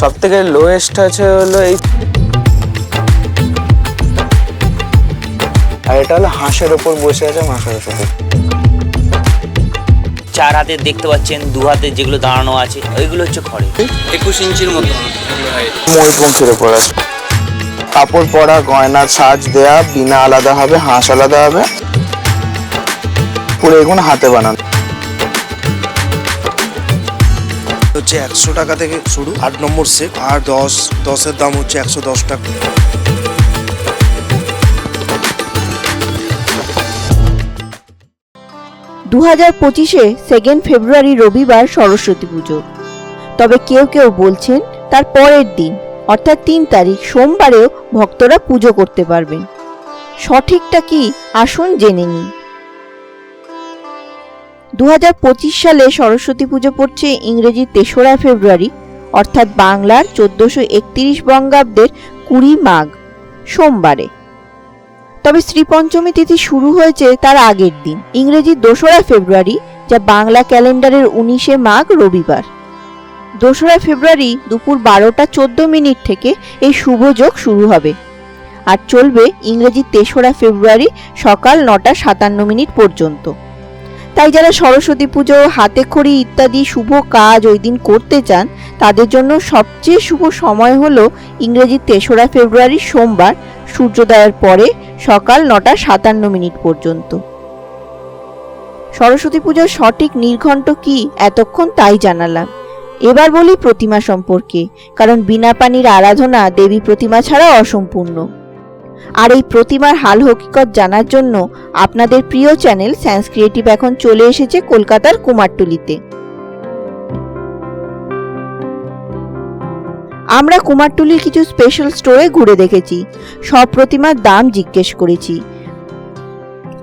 সব থেকে লোয়েস্ট আছে হলো এই আর এটা হলো হাঁসের ওপর বসে আছে মা সরস্বতী চার হাতে দেখতে পাচ্ছেন দু হাতে যেগুলো দাঁড়ানো আছে ওইগুলো হচ্ছে খড়ে। একুশ ইঞ্চির মতো height। ওপর আছে। কাপড় পরা গয়নার সাজ দেয়া বিনা আলাদা হবে হাঁস আলাদা হবে। পুরো এগুলো হাতে বানানো। হচ্ছে একশো টাকা থেকে শুরু, আট নম্বর সেট আর দশ, দশের দাম হচ্ছে একশো দশ টাকা। দু হাজার পঁচিশে সেকেন্ড ফেব্রুয়ারি রবিবার সরস্বতী পুজো। তবে কেউ কেউ বলছেন তার পরের দিন, অর্থাৎ তিন তারিখ সোমবারেও ভক্তরা পুজো করতে পারবেন। সঠিকটা কি আসুন জেনে নিই। দু হাজার পঁচিশ সালে সরস্বতী পুজো পড়ছে ইংরেজি তেসরা ফেব্রুয়ারি, অর্থাৎ বাংলার চোদ্দশো একত্রিশ বঙ্গাব্দের কুড়ি মাঘ, সোমবারে। তবে শ্রীপঞ্চমী তিথি শুরু হয়েছে তার আগের দিন, ইংরেজি দোসরা ফেব্রুয়ারি, যা বাংলা ক্যালেন্ডারের উনিশে মাঘ রবিবার। দোসরা ফেব্রুয়ারি দুপুর বারোটা চোদ্দ মিনিট থেকে এই শুভ যোগ শুরু হবে। আর চলবে ইংরেজি তেসরা ফেব্রুয়ারি সকাল নটা সাতান্ন মিনিট পর্যন্ত। তাই যারা সরস্বতী পুজো হাতে খড়ি ইত্যাদি শুভ কাজ ওই দিন করতে চান, তাদের জন্য সবচেয়ে শুভ সময় হল ইংরেজি তেসরা ফেব্রুয়ারি সোমবার, সূর্যোদয়ের পরে সকাল নটা সাতান্ন মিনিট পর্যন্ত। সরস্বতী পুজোর সঠিক নির্ঘণ্ট কি এতক্ষণ তাই জানালাম। এবার বলি প্রতিমা সম্পর্কে, কারণ বিনা পানির আরাধনা দেবী প্রতিমা ছাড়া অসম্পূর্ণ। আর এই প্রতিমার হাল হকিকত জানার জন্য আপনাদের প্রিয় চ্যানেল সায়েন্স ক্রিয়েটিভ এখন চলে এসেছে কলকাতার কুমারটুলিতে। আমরা কুমারটুলির কিছু স্পেশাল স্টোরে ঘুরে দেখেছি। সব প্রতিমার দাম জিজ্ঞেস করেছি।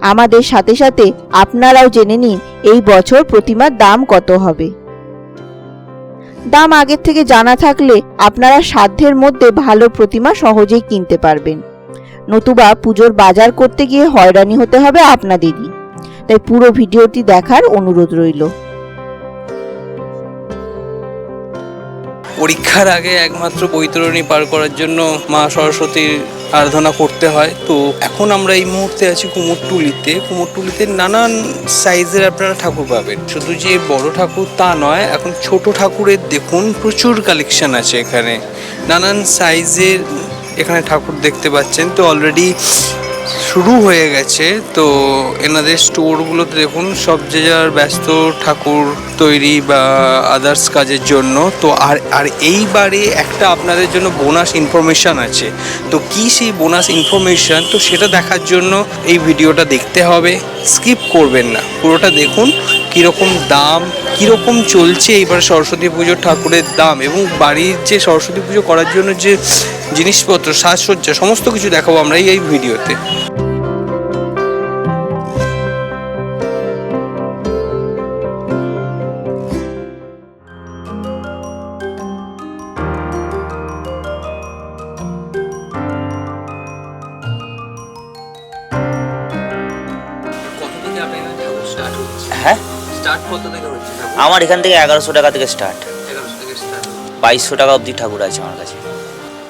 আমাদের সাথে সাথে আপনারাও জেনে নিন এই বছর প্রতিমার দাম কত হবে। দাম আগের থেকে জানা থাকলে আপনারা সাধ্যের মধ্যে ভালো প্রতিমা সহজেই কিনতে পারবেন। নতুবা পুজোর বাজার করতে গিয়ে হয়রানি হতে হবে আপনাদেরই। তাই পুরো ভিডিওটি দেখার অনুরোধ রইল। পরীক্ষার আগে একমাত্র বৈতরণী পার করার জন্য মা সরস্বতীর আরাধনা করতে হয়। তো এখন আমরা এই মুহূর্তে আছি কুমোরটুলিতে। কুমোরটুলিতে নানান সাইজের আপনারা ঠাকুর পাবেন। শুধু যে বড় ঠাকুর তা নয়, এখন ছোট ঠাকুরের দেখুন প্রচুর কালেকশন আছে এখানে। নানান সাইজের এখানে ঠাকুর দেখতে পাচ্ছেন। তো অলরেডি শুরু হয়ে গেছে। তো এনাদের স্টোরগুলোতে দেখুন, সব যে যার ব্যস্ত ঠাকুর তৈরি বা আদার্স কাজের জন্য। তো আর আর এইবারে একটা আপনাদের জন্য বোনাস ইনফরমেশান আছে। তো কি সেই বোনাস ইনফরমেশান তো সেটা দেখার জন্য এই ভিডিওটা দেখতে হবে। স্কিপ করবেন না। পুরোটা দেখুন। কীরকম দাম, কীরকম চলছে এইবার সরস্বতী পুজোর ঠাকুরের দাম এবং বাড়ির যে সরস্বতী পুজো করার জন্য যে জিনিসপত্র, সাজসজ্জা, সমস্ত কিছু দেখাবো আমরা এই এই ভিডিওতে। কত থেকে হচ্ছে আমার এখান থেকে এগারোশো টাকা থেকে স্টার্ট এগারোশো থেকে স্টার্ট বাইশশো টাকা অবধি ঠাকুর আছে আমার কাছে।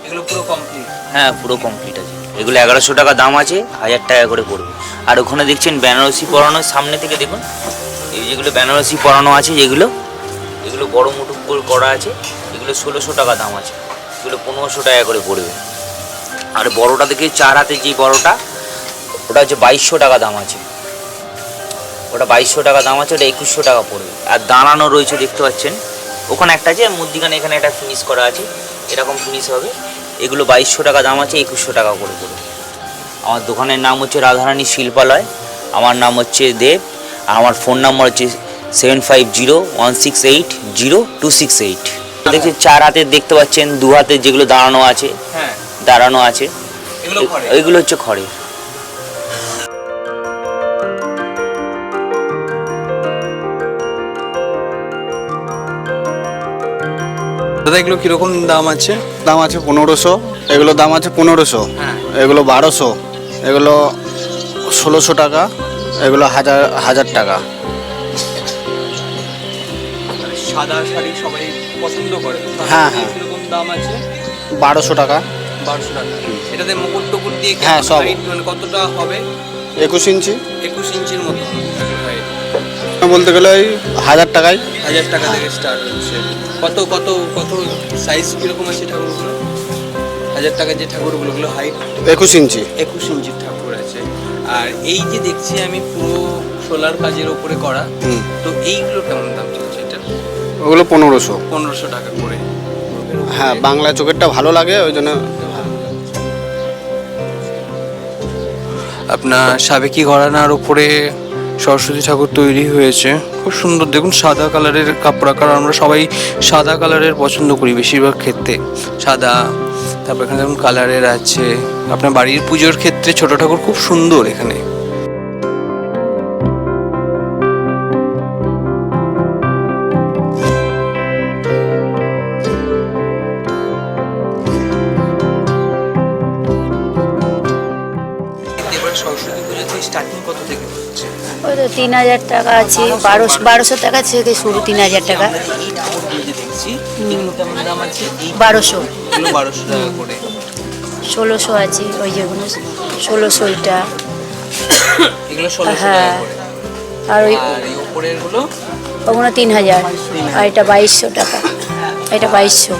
এগুলো পুরো কমপ্লিট হ্যাঁ পুরো কমপ্লিট আছে। এগুলো এগারোশো টাকা দাম আছে হাজার টাকা করে পড়বে। আর ওখানে দেখছেন বেনারসি পরানো সামনে থেকে দেখুন এই যেগুলো বেনারসি পরানো আছে যেগুলো এগুলো বড় করে করা আছে এগুলো ষোলোশো টাকা দাম আছে। এগুলো পনেরোশো টাকা করে পড়বে। আর বড়টা দেখে চার হাতে যে বড়টা ওটা হচ্ছে বাইশশো টাকা দাম আছে। ওটা বাইশশো টাকা দাম আছে ওটা একুশশো টাকা পড়বে। আর দাঁড়ানো রয়েছে দেখতে পাচ্ছেন ওখানে একটা আছে মধ্যিখানে এখানে একটা ফিনিশ করা আছে এরকম ফিনিশ হবে। এগুলো বাইশশো টাকা দাম আছে একুশশো টাকা করে পড়বে। আমার দোকানের নাম হচ্ছে রাধারানী শিল্পালয় আমার নাম হচ্ছে দেব আর আমার ফোন নাম্বার হচ্ছে seven five zero one six eight zero two six eight দেখছি চার হাতে দেখতে পাচ্ছেন দু হাতে যেগুলো দাঁড়ানো আছে হ্যাঁ। দাঁড়ানো আছে এগুলো ওইগুলো হচ্ছে খড়ের দাদা এগুলো কীরকম দাম আছে? দাম আছে পনেরোশো এগুলো দাম আছে পনেরোশো হ্যাঁ। এগুলো বারোশো এগুলো ষোলোশো টাকা এগুলো হাজার হাজার টাকা। সাদা শাড়ি সবাই পছন্দ করে। হ্যাঁ, হ্যাঁ। কীরকম দাম আছে? বারোশো টাকা। বারোশো টাকা। এটাতে মুকুট টুকুট দিয়ে হ্যাঁ, সব। মানে কতটা হবে? একুশ ইঞ্চি। একুশ ইঞ্চির মতো। বলতে গেলে ওই হাজার টাকায়। হাজার টাকা থেকে স্টার্ট হচ্ছে। কত কত কত সাইজ কীরকম আছে ঠাকুরগুলো? হাজার টাকার যে ঠাকুরগুলো ওগুলো হাইট একুশ ইঞ্চি। একুশ ইঞ্চির ঠাকুর আছে। আর এই যে দেখছি আমি পুরো সোলার কাজের ওপরে করা তো এইগুলো কেমন দাম চলছে এটা? ওগুলো পনেরোশো। পনেরোশো টাকা করে। হ্যাঁ বাংলা চোখেরটা ভালো লাগে ওই জন্য। আপনার সাবেকি ঘরানার উপরে সরস্বতী ঠাকুর তৈরি হয়েছে। খুব সুন্দর। দেখুন, সাদা কালারের কাপড় কারণ আমরা সবাই সাদা কালারের পছন্দ করি বেশিরভাগ ক্ষেত্রে। সাদা, তারপর এখানে দেখুন কালারের আছে। আপনার বাড়ির পুজোর ক্ষেত্রে ছোট ঠাকুর খুব সুন্দর এখানে। সরস্বতী পুজোতে স্টার্টিং কত থেকে? ওই তো তিন হাজার টাকা আছে বারোশো বারোশো টাকা থেকে শুরু তিন হাজার টাকা। বারোশো। বারোশো টাকা করে। ষোলোশো আছে ওই যেগুলো ষোলোশো এটা। হ্যাঁ। আর ওই ওগুলো তিন হাজার। আর এটা বাইশশো টাকা। এটা বাইশশো।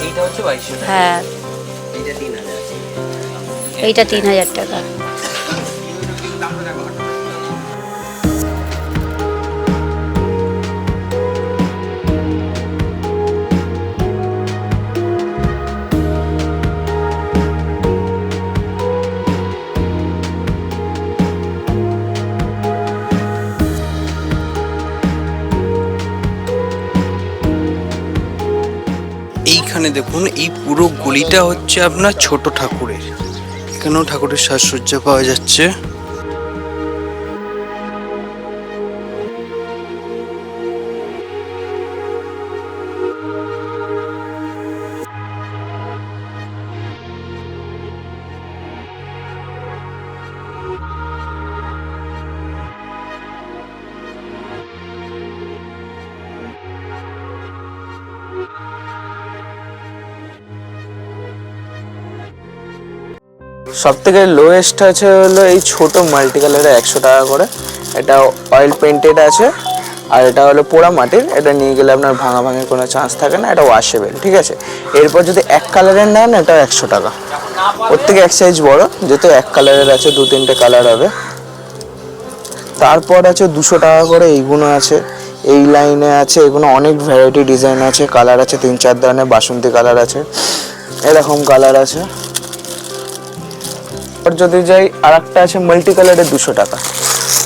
হ্যাঁ। এইটা তিন হাজার টাকা। এইখানে দেখুন এই পুরো গলিটা হচ্ছে আপনার ছোট ঠাকুরের। এখানেও ঠাকুরের সাজসজ্জা পাওয়া যাচ্ছে? সব থেকে লোয়েস্ট আছে হলো এই ছোট মাল্টি কালারের একশো টাকা করে। এটা অয়েল পেন্টেড আছে, আর এটা হলো পোড়া মাটির। এটা নিয়ে গেলে আপনার ভাঙা ভাঙের কোনো চান্স থাকে না, এটা ওয়াশেবেল ঠিক আছে? এরপর যদি এক কালারের নেন, এটা একশো টাকা। ওর থেকে এক সাইজ বড়, যেহেতু এক কালারের আছে দু তিনটে কালার হবে। তারপর আছে দুশো টাকা করে এইগুলো আছে। এই লাইনে আছে এগুলো অনেক ভ্যারাইটি ডিজাইন আছে। কালার আছে তিন চার ধরনের বাসন্তী কালার আছে। এরকম কালার আছে। আর যদি যাই আর একটা আছে মাল্টি কালারের দুশো টাকা।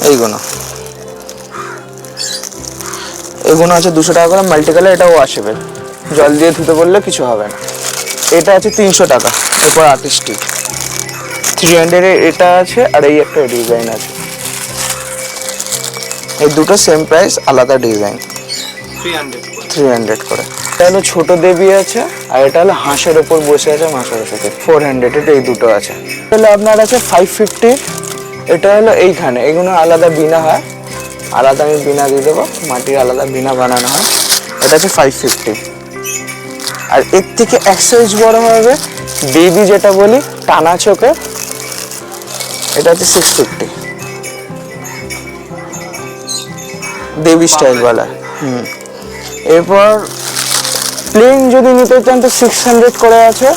এইগুলো এগুলো আছে দুশো টাকা করে মাল্টি কালার এটাও আসবে। জল দিয়ে ধুতে বললে কিছু হবে না। এটা আছে তিনশো টাকা এরপর আর্টিস্টিক। থ্রি হান্ড্রেডের এটা আছে, আর এই একটা ডিজাইন আছে। এই দুটো সেম প্রাইস আলাদা design three hundred three hundred করে। এটা হলো ছোট দেবী আছে আর এটা হলো হাঁসের ওপর বসে আছে মা সরস্বতী ফোর হান্ড্রেড এটা এই দুটো আছে। তাহলে আপনার আছে ফাইভ ফিফটি এটা হলো এইখানে। এগুলো আলাদা বিনা হয়। আলাদা আমি বিনা দিয়ে দেবো মাটির আলাদা বিনা বানানো হয়। এটা আছে ফাইভ ফিফটি আর এর থেকে এক সাইজ বড় হবে দেবী যেটা বলি টানা চোখে। এটা হচ্ছে সিক্স ফিফটি দেবী স্টাইল বলা। হুম। এরপর প্লেন যদি নিতে চান তো সিক্স হান্ড্রেড করে আছে,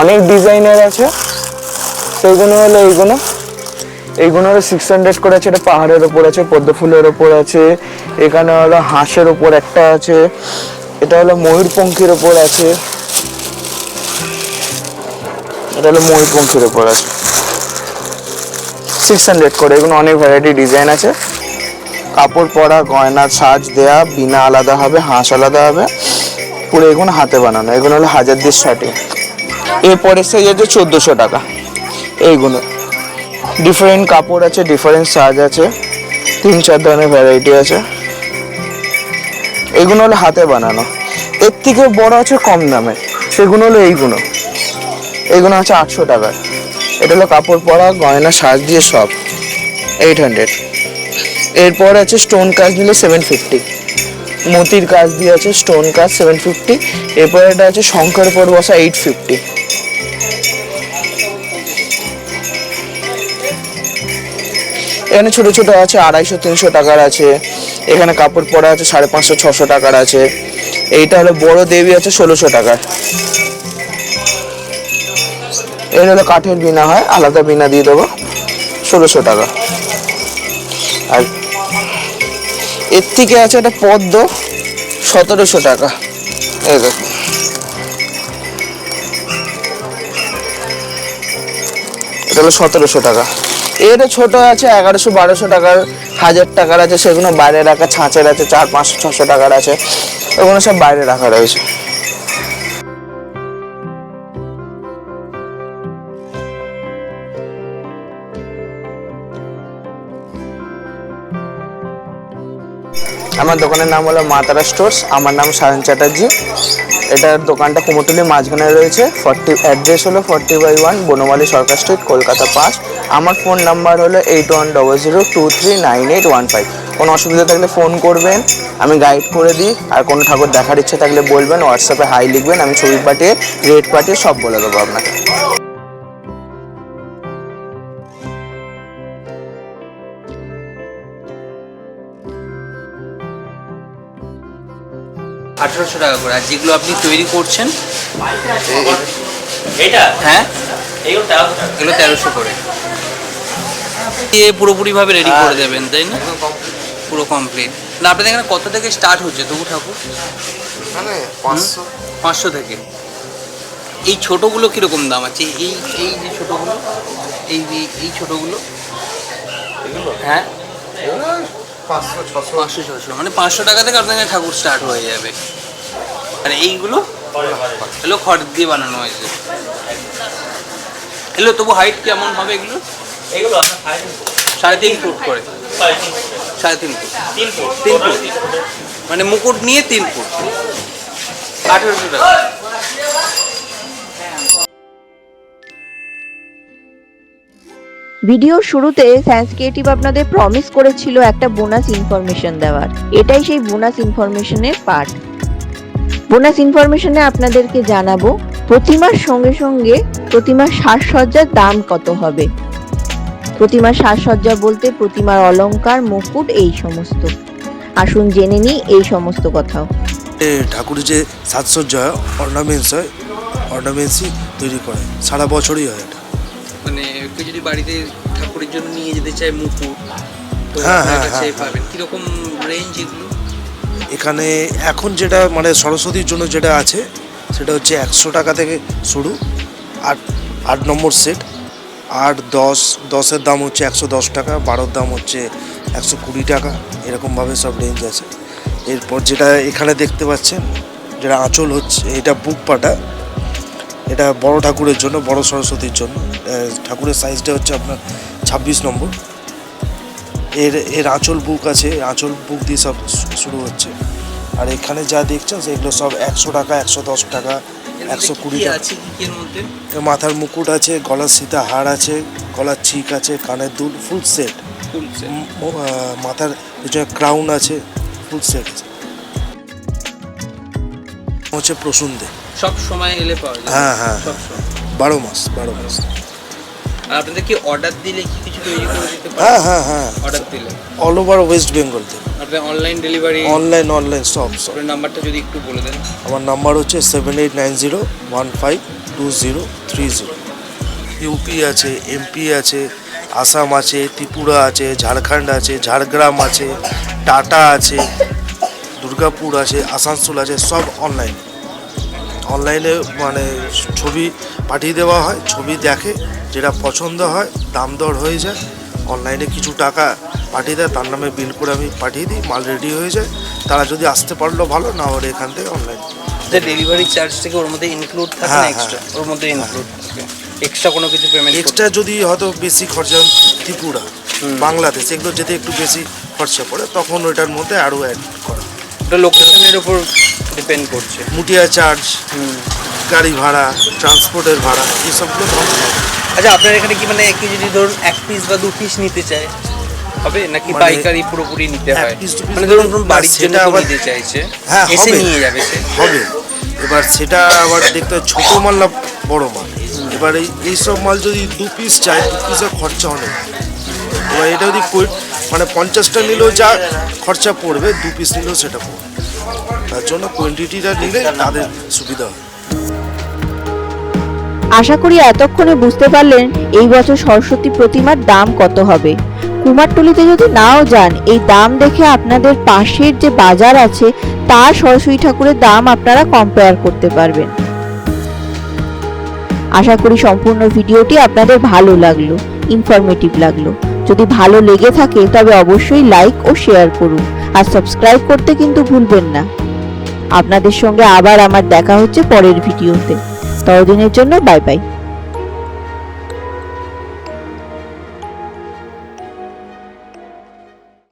অনেক ডিজাইনের আছে। সেইগুলো হলো এইগুলো। এইগুলো হলো সিক্স হান্ড্রেড করে আছে, এটা পাহাড়ের ওপর আছে, পদ্ম ফুলের ওপর আছে, এখানে হলো হাঁসের ওপর একটা আছে, এটা হলো ময়ূরপঙ্খির ওপর আছে। এটা হলো ময়ূরপঙ্খির ওপর আছে। সিক্স হান্ড্রেড করে, এগুলো অনেক ভ্যারাইটি ডিজাইন আছে। কাপড় পরা, গয়না সাজ দেয়া, বিনা আলাদা হবে, হাঁস আলাদা হবে, পুরো এগুলো হাতে বানানো এগুলো হলো হাজার দিয়ে শার্টিং। এরপরে সেই আছে চোদ্দোশো টাকা এইগুলো ডিফারেন্ট কাপড় আছে ডিফারেন্ট সাজ আছে, তিন চার ধরনের ভ্যারাইটি আছে। এগুলো হলো হাতে বানানো। এর থেকে বড় আছে কম দামে সেগুলো হলো এইগুলো এইগুলো আছে আটশো টাকার এটা হলো কাপড় পরা, গয়না সাজ দিয়ে সব। এইট হান্ড্রেড এরপর আছে স্টোন কাজ নিলে সেভেন ফিফটি মতির কাজ দিয়ে আছে স্টোন কাজ সেভেন ফিফটি এরপর এটা আছে শঙ্কর পর বসা এইট ফিফটি এখানে ছোট ছোট আছে, আড়াইশো, তিনশো টাকার আছে। এখানে কাপড় পরা আছে, সাড়ে পাঁচশো, ছশো টাকার আছে। এইটা হলো বড় দেবী আছে, ষোলোশো টাকার। এর হলো কাঠের বিনা হয়, আলাদা বিনা দিয়ে দেবো, ষোলোশো টাকা। আর এর থেকে আছে একটা পদ্ম, সতেরোশো টাকা। দেখো। এটা হলো সতেরোশো টাকা। এর ছোট আছে এগারোশো বারোশো টাকার, হাজার টাকার আছে, সেগুলো বাইরে রাখা, ছাঁচের আছে, চার পাঁচশো, ছশো টাকার আছে। ওগুলো সব বাইরে রাখা রয়েছে। আমার দোকানের নাম হলো মা তারা স্টোর্স, আমার নাম সায়ন চ্যাটার্জি। এটার দোকানটা কুমোরটুলি মাঝখানে রয়েছে, ফর্টি, অ্যাড্রেস হলো forty by one Banamali Sarkar street, Kolkata পাঁচ। আমার ফোন নাম্বার হলো eight one double zero two three nine eight one five. কোনো অসুবিধা থাকলে ফোন করবেন, আমি গাইড করে দিই, আর কোনো ঠাকুর দেখার ইচ্ছে থাকলে বলবেন, হোয়াটসঅ্যাপে হাই লিখবেন, আমি ছবি পাঠিয়ে, রেট পাঠিয়ে সব বলে দেবো আপনাকে। আঠারোশো টাকা করে। আর যেগুলো আপনি তৈরি করছেন এটা? হ্যাঁ? এগুলো তেরোশো করে। দিয়ে পুরোপুরিভাবে রেডি করে দেবেন তাই না? পুরো কমপ্লিট না আপনাদের এখানে কত থেকে স্টার্ট হচ্ছে তবু ঠাকুর? মানে পাঁচশো। পাঁচশো থেকে। এই ছোটোগুলো কীরকম দাম আছে? এই এই যে ছোটোগুলো এই এই- এই ছোটোগুলো। হ্যাঁ? পাঁচশো ছশো। পাঁচশো ছশো। মানে পাঁচশো টাকা থেকে আপনার ঠাকুর স্টার্ট হয়ে যাবে। আর এইগুলো? এগুলো খড় দিয়ে বানানো হয়েছে। এগুলো তবু হাইট কেমন হবে এগুলো? এগুলো সাড়ে তিন ফুট। করে সাড়ে তিন ফুট তিন ফুট। তিন ফুট। তিন ফুট। তিন ফুট। মানে মুকুট নিয়ে তিন ফুট। আঠেরোশো টাকা। ভিডিওর শুরুতে সায়েন্স ক্রিয়েটিভ আপনাদের প্রমিস করেছিল একটা বোনাস ইনফরমেশন দেওয়ার। এটাই সেই বোনাস ইনফরমেশনের পার্ট বোনাস ইনফরমেশনে আপনাদেরকে জানাব, প্রতিমার সঙ্গে সঙ্গে প্রতিমার সাজসজ্জার দাম কত হবে? প্রতিমার সাজসজ্জা বলতে প্রতিমার অলংকার, মুকুট, এই সমস্ত। আসুন জেনে নিই এই সমস্ত কথাও। ঠাকুরের যে সাজসজ্জা হয় অর্নামেন্টস হয় অর্নামেন্টসই তৈরি করে, সারা বছরই হয় এটা। মানে কেউ যদি বাড়িতে ঠাকুরের জন্য নিয়ে যেতে চায় মুকুট তো হ্যাঁ, হ্যাঁ, হ্যাঁ, পাবেন। কীরকম রেঞ্জ এগুলো? এখানে এখন যেটা মানে সরস্বতীর জন্য যেটা আছে সেটা হচ্ছে একশো টাকা থেকে শুরু আট আট নম্বর সেট আট দশ দশের দাম হচ্ছে একশো দশ টাকা বারোর দাম হচ্ছে একশো কুড়ি টাকা এরকমভাবে সব রেঞ্জ আছে। এরপর যেটা এখানে দেখতে পাচ্ছেন যেটা আঁচল হচ্ছে এটা বুক পাটা এটা বড় ঠাকুরের জন্য বড় সরস্বতীর জন্য। ঠাকুরের সাইজটা হচ্ছে আপনার ছাব্বিশ নম্বর। এর এর আঁচল বুক আছে আঁচল বুক দিয়ে সব শুরু হচ্ছে। আর এখানে যা দেখছেন সেগুলো সব একশো টাকা একশো দশ টাকা একশো কুড়ি টাকা। মাথার মুকুট আছে গলার সীতা হার আছে গলার ছিক আছে কানের দুল ফুল সেট ফুল মাথার পিছনে ক্রাউন আছে ফুল সেট আছে। হচ্ছে প্রসুন্দে সব সময় এলে পাওয়া যায়। হ্যাঁ, হ্যাঁ, বারো মাস বারো মাস। আর আপনাদের কি অর্ডার দিলে কি কিছু তৈরি করে দিতে পারেন? হ্যাঁ হ্যাঁ হ্যাঁ। অর্ডার দিলে। অল ওভার ওয়েস্ট বেঙ্গল থেকে আপনার অনলাইন ডেলিভারি অনলাইন অনলাইন সব সব নাম্বারটা যদি একটু বলে দেন। আমার নাম্বার হচ্ছে seven eight nine zero one five two zero three zero UP আছে এমপি আছে আসাম আছে ত্রিপুরা আছে ঝাড়খণ্ড আছে ঝাড়গ্রাম আছে টাটা আছে দুর্গাপুর আছে আসানসোল আছে সব অনলাইন অনলাইনে মানে ছবি পাঠিয়ে দেওয়া হয় ছবি দেখে যেটা পছন্দ হয় দাম দর হয়ে যায়। অনলাইনে কিছু টাকা পাঠিয়ে দেয় তার নামে বিল করে আমি পাঠিয়ে দিই মাল রেডি হয়ে যায়। তারা যদি আসতে পারল ভালো না হলে এখান থেকে অনলাইন। যে ডেলিভারি চার্জ থেকে ওর মধ্যে ইনক্লুড থাকে হ্যাঁ, না এক্সট্রা ওর মধ্যে ইনক্লুড এক্সট্রা কোনো কিছু পেমেন্ট এক্সট্রা যদি হয়তো বেশি খরচা ত্রিপুরা বাংলাদেশ এগুলো যদি একটু বেশি খরচা পড়ে তখন ওইটার মধ্যে আরও অ্যাড করা। ওটা লোকেশনের উপর ডিপেন্ড করছে। মুটিয়া চার্জ গাড়ি ভাড়া ট্রান্সপোর্টের ভাড়া এইসবগুলো তখন হবে। আচ্ছা আপনার এখানে কি মানে কেউ যদি ধরুন এক পিস বা দু পিস নিতে চায়? হবে? নাকি মানে- পাইকারি পুরোপুরি নিতে হ্যাঁ, মানে ধরুন বাড়ির জন্য সেটা আবার- নিতে চাইছে হ্যাঁ এসে নিয়ে যাবে সে। হবে। এবার সেটা আবার দেখতে ছোট মাল না বড় মাল? এবার এই সব মাল যদি দু পিস চাই দু পিসের খরচা অনেক। এবার এটা যদি কই- মানে পঞ্চাশটা নিলেও যা খরচা পড়বে দু পিস নিলেও সেটা পড়বে। তার জন্য কোয়ান্টিটিটা নিলে তাদের সুবিধা হয় আশা করি এতক্ষণে বুঝতে পারলেন এই বছর সরস্বতী প্রতিমার দাম কত হবে। কুমারটুলিতে যদি নাও যান, এই দাম দেখে আপনাদের পাশের যে বাজার আছে, তার সরস্বতী ঠাকুরের দাম আপনারা কম্পেয়ার করতে পারবেন। আশা করি সম্পূর্ণ ভিডিওটি আপনাদের ভালো লাগল ইনফরমেটিভ লাগল। যদি ভালো লেগে থাকে, তবে অবশ্যই লাইক ও শেয়ার করুন। আর সাবস্ক্রাইব করতে কিন্তু ভুলবেন না। আপনাদের সঙ্গে আবার আমার দেখা হচ্ছে পরের ভিডিওতে। ততদিনের জন্য বাই বাই।